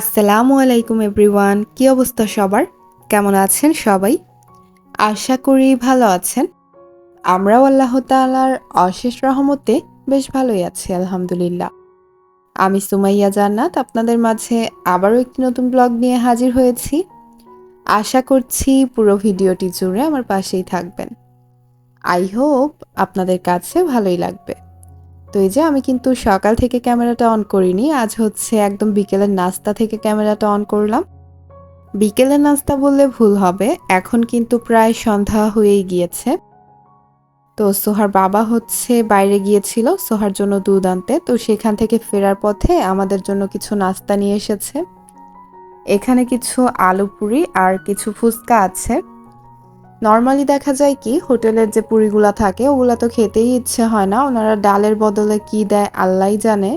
আসসালামু আলাইকুম এভরিওয়ান, কি অবস্থা সবার? কেমন আছেন সবাই? আশা করি ভালো আছেন। আমরাও আল্লাহ তাআলার অশেষ রহমতে বেশ ভালোই আছি, আলহামদুলিল্লাহ। আমি সুমাইয়া জান্নাত, আপনাদের মাঝে আবারও একটি নতুন ব্লগ নিয়ে হাজির হয়েছি। আশা করছি পুরো ভিডিওটি জুড়ে আমার পাশেই থাকবেন। আই হোপ আপনাদের কাছে ভালোই লাগবে। তো এই যে আমি কিন্তু সকাল থেকে ক্যামেরাটা অন করিনি, আজ হচ্ছে একদম বিকেলের নাস্তা থেকে ক্যামেরাটা অন করলাম। বিকেলের নাস্তা বললে ভুল হবে, এখন কিন্তু প্রায় সন্ধ্যা হয়েই গিয়েছে। তো সোহার বাবা হচ্ছে বাইরে গিয়েছিল সোহার জন্য দুধ আনতে, তো সেখান থেকে ফেরার পথে আমাদের জন্য কিছু নাস্তা নিয়ে এসেছে। এখানে কিছু আলু পুরি আর কিছু ফুচকা আছে। নর্মালি দেখা যায় কি, হোটেলের যে পুরিগুলা থাকে, ওগুলা তো খেতেই ইচ্ছে হয় না। ওনারা ডালের বদলে কি দেয় আল্লাহ জানে,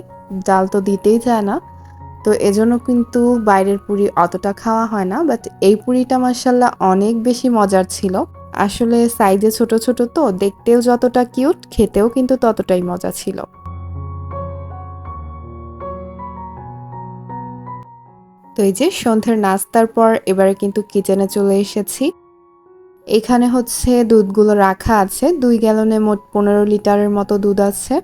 ডাল তো দিতেই চায় না। তো এজন্য কিন্তু বাইরের পুরি অতটা খাওয়া হয় না বাট এই পুরিটা মার্শাল্লাহ অনেক বেশি মজার ছিল। আসলে সাইজে ছোট ছোট তো, দেখতেও যতটা কিউট, খেতেও কিন্তু ততটাই মজা ছিল। তো এই যে সন্ধ্যের নাস্তার পর এবারে কিন্তু কিচেনে চলে এসেছি। এখানে হচ্ছে দুধগুলো রাখা আছে। দুই গ্যালনে মোট পনেরো লিটারের মতো দুধ আছে।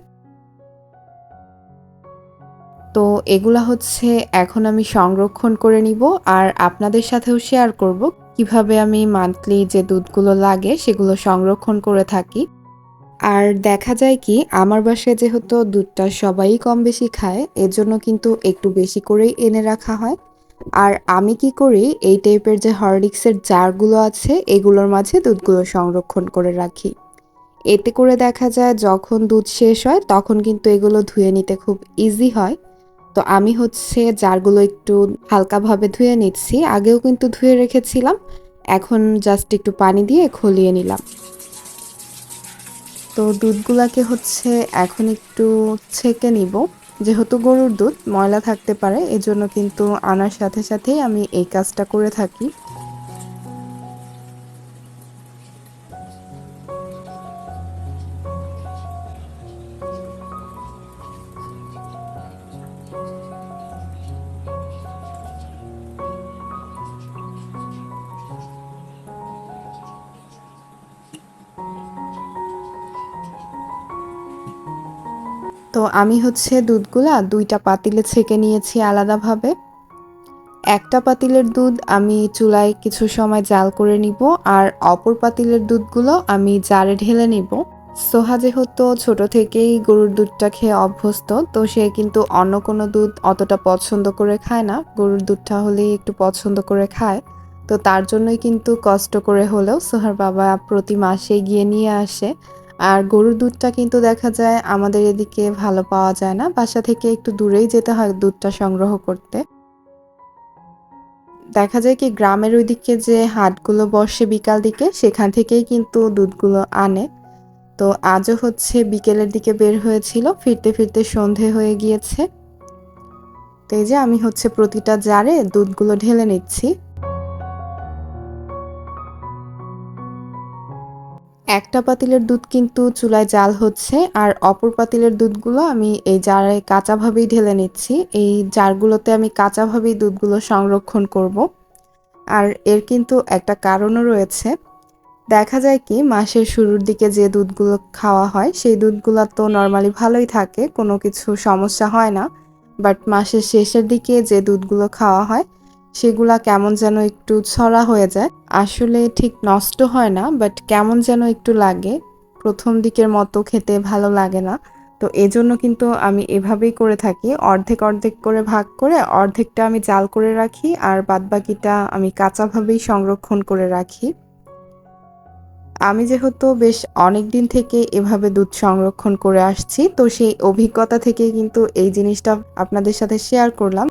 তো এগুলা হচ্ছে এখন আমি সংরক্ষণ করে নিব আর আপনাদের সাথেও শেয়ার করব কীভাবে আমি মান্থলি যে দুধগুলো লাগে সেগুলো সংরক্ষণ করে থাকি। আর দেখা যায় কি, আমার বাসায় যেহেতু দুধটা সবাই কম বেশি খায়, এজন্য কিন্তু একটু বেশি করেই এনে রাখা হয়। আর আমি কি করি, এই টাইপের যে হরলিক্সের জারগুলো আছে, এগুলোর মাঝে দুধগুলো সংরক্ষণ করে রাখি। এতে করে দেখা যায়, যখন দুধ শেষ হয়, তখন কিন্তু এগুলো ধুয়ে নিতে খুব ইজি হয়। তো আমি হচ্ছে জারগুলো একটু হালকাভাবে ধুয়ে নিচ্ছি। আগেও কিন্তু ধুয়ে রেখেছিলাম, এখন জাস্ট একটু পানি দিয়ে খলিয়ে নিলাম। তো দুধগুলাকে হচ্ছে এখন একটু ছেঁকে নিব। যেহেতু গরুর দুধ ময়লা থাকতে পারে, এজন্য কিন্তু আনার সাথে সাথেই আমি এই কাজটা করে থাকি। তো আমি হচ্ছে দুধগুলা দুইটা পাতিলে ছেঁকে নিয়েছি আলাদাভাবে। একটা পাতিলের দুধ আমি চুলায় কিছু সময় জাল করে নিব আর অপর পাতিলের দুধগুলো আমি জারে ঢেলে নিব। সোহা যেহেতু ছোট থেকেই গরুর দুধটা খেয়ে অভ্যস্ত, তো সে কিন্তু অন্য কোনো দুধ অতটা পছন্দ করে খায় না। গরুর দুধটা হলেই একটু পছন্দ করে খায়। তো তার জন্যই কিন্তু কষ্ট করে হলেও সোহার বাবা প্রতি মাসে গিয়ে নিয়ে আসে। আর গরুর দুধটা কিন্তু দেখা যায় আমাদের এদিকে ভালো পাওয়া যায় না। বাসা থেকে একটু দূরেই যেতে হয় দুধটা সংগ্রহ করতে। দেখা যায় কি গ্রামের ওইদিকে যে হাটগুলো বসে বিকাল দিকে, সেখান থেকেই কিন্তু দুধগুলো আনে। তো আজও হচ্ছে বিকেলের দিকে বের হয়েছিল, ফিরতে ফিরতে সন্ধে হয়ে গিয়েছে। তো এই যে আমি হচ্ছে প্রতিটা জারে দুধগুলো ঢেলে নিচ্ছি। একটা পাতিলের দুধ কিন্তু চুলায় জাল হচ্ছে, আর অপর পাতিলের দুধগুলো আমি এই জারে কাঁচাভাবেই ঢেলে নিচ্ছি। এই জারগুলোতে আমি কাঁচাভাবেই দুধগুলো সংরক্ষণ করব। আর এর কিন্তু একটা কারণও রয়েছে। দেখা যায় কি, মাসের শুরুর দিকে যে দুধগুলো খাওয়া হয়, সেই দুধগুলো তো নর্মালি ভালোই থাকে, কোনো কিছু সমস্যা হয় না। বাট মাসের শেষের দিকে যে দুধগুলো খাওয়া হয় সেগুলা কেমন যেন একটু ছড়া হয়ে যায়। আসলে ঠিক নষ্ট হয় না বাট কেমন যেন একটু লাগে। প্রথম দিকের মতো খেতে ভালো লাগে না। তো এজন্য কিন্তু আমি এভাবেই করে থাকি। অর্ধেক অর্ধেক করে ভাগ করে অর্ধেকটা আমি জাল করে রাখি আর বাদবাকিটা আমি কাঁচাভাবেই সংরক্ষণ করে রাখি। আমি যেহেতু বেশ অনেক দিন থেকে এভাবে দুধ সংরক্ষণ করে আসছি, তো সেই অভিজ্ঞতা থেকে কিন্তু এই জিনিসটা আপনাদের সাথে শেয়ার করলাম।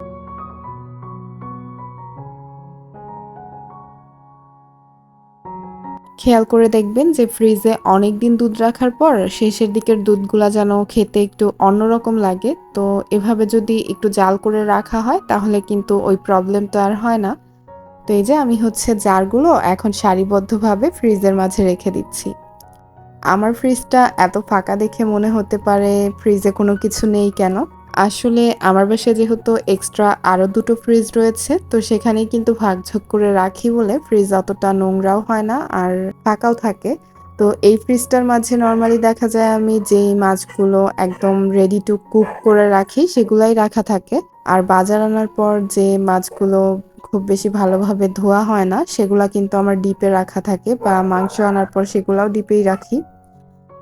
খেয়াল করে দেখবেন যে ফ্রিজে অনেক দিন দুধ রাখার পর শেষের দিকের দুধগুলা যেন খেতে একটু অন্যরকম লাগে। তো এভাবে যদি একটু জাল করে রাখা হয়, তাহলে কিন্তু ওই প্রবলেম তো আর হয় না। তো এই যে আমি হচ্ছে জারগুলো এখন সারিবদ্ধভাবে ফ্রিজের মাঝে রেখে দিচ্ছি। আমার ফ্রিজটা এত ফাঁকা দেখে মনে হতে পারে ফ্রিজে কোনো কিছু নেই কেন? আসলে আমার বাসায় যেহেতু এক্সট্রা আরও দুটো ফ্রিজ রয়েছে, তো সেখানে কিন্তু ভাগঝোগ করে রাখি বলে ফ্রিজ অতটা নোংরাও হয় না আর ফাঁকাও থাকে। তো এই ফ্রিজটার মাঝে নর্মালি দেখা যায় আমি যেই মাছগুলো একদম রেডি টু কুক করে রাখি, সেগুলাই রাখা থাকে। আর বাজার আনার পর যে মাছগুলো খুব বেশি ভালোভাবে ধোয়া হয় না, সেগুলা কিন্তু আমার ডিপে রাখা থাকে বা মাংস আনার পর সেগুলাও ডিপেই রাখি।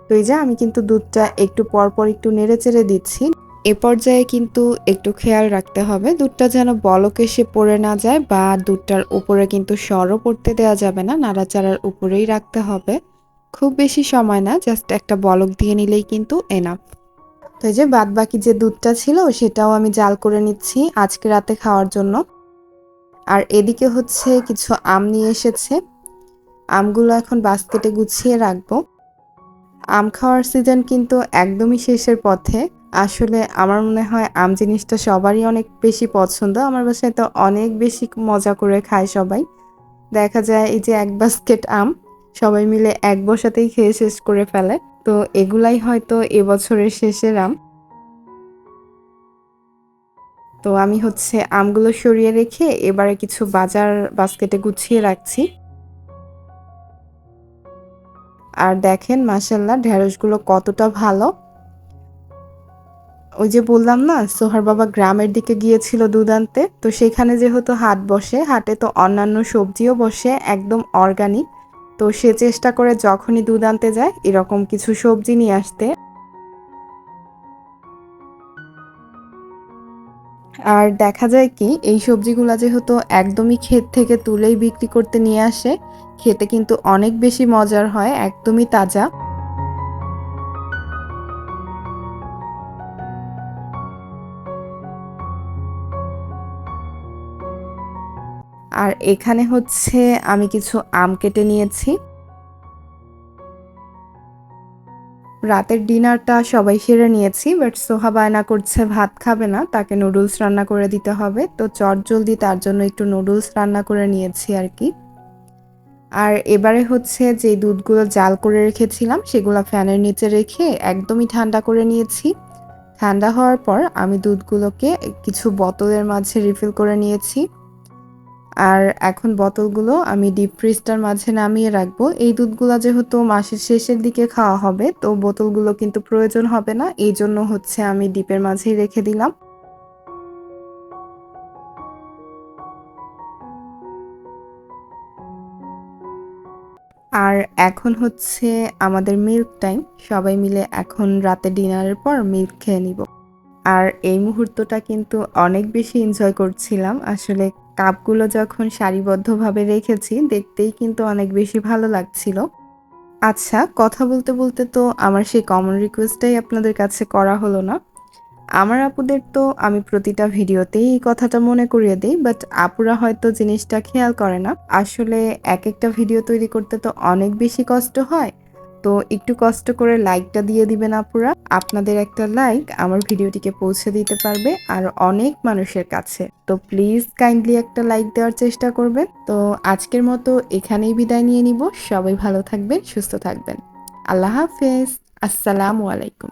তো এই যে আমি কিন্তু দুধটা একটু পর পর একটু নেড়ে চেড়ে দিচ্ছি। এ পর্যায়ে কিন্তু একটু খেয়াল রাখতে হবে। দুধটা যেন বলক এসে পড়ে না যায় বা দুধটার উপরে কিন্তু সরও পড়তে দেওয়া যাবে না, নাড়াচাড়ার উপরেই রাখতে হবে। খুব বেশি সময় না, জাস্ট একটা বলক দিয়ে নিলেই কিন্তু এনাফ তো এই যে বাদ বাকি যে দুধটা ছিল, সেটাও আমি জাল করে নিচ্ছি আজকে রাতে খাওয়ার জন্য। আর এদিকে হচ্ছে কিছু আম নিয়ে এসেছে। আমগুলো এখন বাস্কেটে গুছিয়ে রাখব। আম খাওয়ার সিজন কিন্তু একদমই শেষের পথে। আসলে আমার মনে হয় আম জিনিসটা সবারই অনেক বেশি পছন্দ। আমার বাসায় তো অনেক বেশি মজা করে খায় সবাই। দেখা যায় এই যে এক বাস্কেট আম, সবাই মিলে এক বসাতেই খেয়ে শেষ করে ফেলে। তো এগুলাই হয়তো এবছরের শেষের আম। তো আমি হচ্ছে আমগুলো সরিয়ে রেখে এবারে কিছু বাজার বাস্কেটে গুছিয়ে রাখছি। আর দেখেন মাসাল্লাহ ঢেঁড়সগুলো কতটা ভালো। ওই যে বললাম না, সোহার বাবা গ্রামের দিকে গিয়েছিল দুধ আনতে, তো সেখানে যেহেতু হাট বসে, হাটে তো অন্যান্য সবজিও বসে, একদম অর্গানিক তো সে চেষ্টা করে যখনই দুধ আনতে যায়, এরকম কিছু সবজি নিয়ে আসতে। আর দেখা যায় কি, এই সবজিগুলো যেহেতু একদমই ক্ষেত থেকে তুলেই বিক্রি করতে নিয়ে আসে, খেতে কিন্তু অনেক বেশি মজার হয়, একদমই তাজা। আর এখানে হচ্ছে আমি কিছু আম কেটে নিয়েছি। রাতের ডিনারটা সবাই সেরে নিয়েছি বাট সোহা বায়না করছে, ভাত খাবে না, তাকে নুডলস রান্না করে দিতে হবে। তো চট জলদি তার জন্য একটু নুডলস রান্না করে নিয়েছি আর কি। আর এবারে হচ্ছে যে দুধগুলো জাল করে রেখেছিলাম, সেগুলো ফ্যানের নিচে রেখে একদমই ঠান্ডা করে নিয়েছি। ঠান্ডা হওয়ার পর আমি দুধগুলোকে কিছু বোতলের মাঝে রিফিল করে নিয়েছি। আর এখন বোতলগুলো আমি ডিপ ফ্রিজটার মাঝে নামিয়ে রাখব। এই দুধগুলো যেহেতু মাসের শেষের দিকে খাওয়া হবে, তো বোতলগুলো কিন্তু প্রয়োজন হবে না। এই জন্য হচ্ছে আমি ডিপের মাঝেই রেখে দিলাম। আর এখন হচ্ছে আমাদের মিল্ক টাইম সবাই মিলে এখন রাতে ডিনারের পর মিল্ক খেয়ে নিব। আর এই মুহূর্তটা কিন্তু অনেক বেশি এনজয় করছিলাম। আসলে কাপগুলো যখন সারিবদ্ধভাবে রেখেছি, দেখতেই কিন্তু অনেক বেশি ভালো লাগছিল। আচ্ছা কথা বলতে বলতে তো আমার সেই কমন রিকোয়েস্টটাই আপনাদের কাছে করা হলো না। আমার আপুদের তো আমি প্রতিটা ভিডিওতেই এই কথাটা মনে করিয়ে দিই বাট আপুরা হয়তো জিনিসটা খেয়াল করে না। আসলে এক একটা ভিডিও তৈরি করতে তো অনেক বেশি কষ্ট হয়। তো একটু কষ্ট করে লাইকটা দিয়ে দিবেন আপুরা। আপনাদের একটা লাইক আমার ভিডিওটিকে পৌঁছে দিতে পারবে আর অনেক মানুষের কাছে। তো প্লিজ কাইন্ডলি একটা লাইক দেওয়ার চেষ্টা করবেন। তো আজকের মতো এখানেই বিদায় নিয়ে নিব। সবাই ভালো থাকবেন, সুস্থ থাকবেন। আল্লাহ হাফেজ। আসসালামু আলাইকুম।